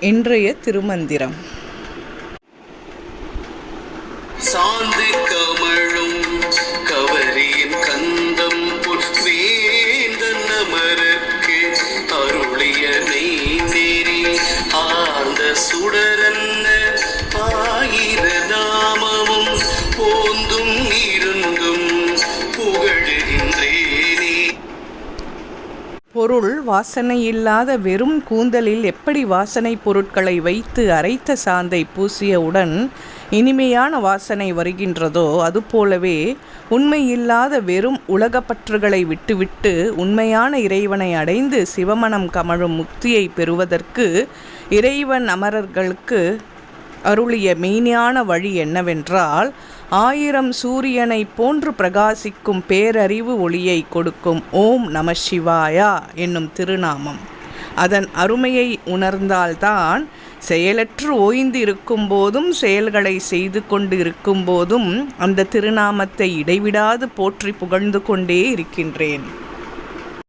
இன்றைய திருமந்திரம். சாந்து கமழும் கவரியின் கந்தம் புஷ்வேந்தன் அமரர்க்கு அருளிய நெய் நெறி ஆர்ந்த சுடரன்ன ஆயிர பொருள் வாசனை இல்லாத வெறும் கூந்தலில் எப்படி வாசனை பொருட்களை வைத்து அரைத்த சாந்தை பூசியவுடன் இனிமையான வாசனை வருகின்றதோ அதுபோலவே உண்மையில்லாத வெறும் உலகப்பற்றுகளை விட்டுவிட்டு உண்மையான இறைவனை அடைந்து சிவமணம் கமழும் முக்தியை பெறுவதற்கு இறைவன் அமரர்களுக்கு அருளிய மெய்ஞான வழி என்னவென்றால் ஆயிரம் சூரியனைப் போன்று பிரகாசிக்கும் பேரறிவு ஒளியை கொடுக்கும் ஓம் நம சிவாயா என்னும் திருநாமம். அதன் அருமையை உணர்ந்தால்தான் செயலற்று ஓய்ந்து இருக்கும் போதும் செயல்களை செய்து கொண்டு இருக்கும்போதும் அந்த திருநாமத்தை இடைவிடாது போற்றி புகழ்ந்து கொண்டே இருக்கின்றேன்.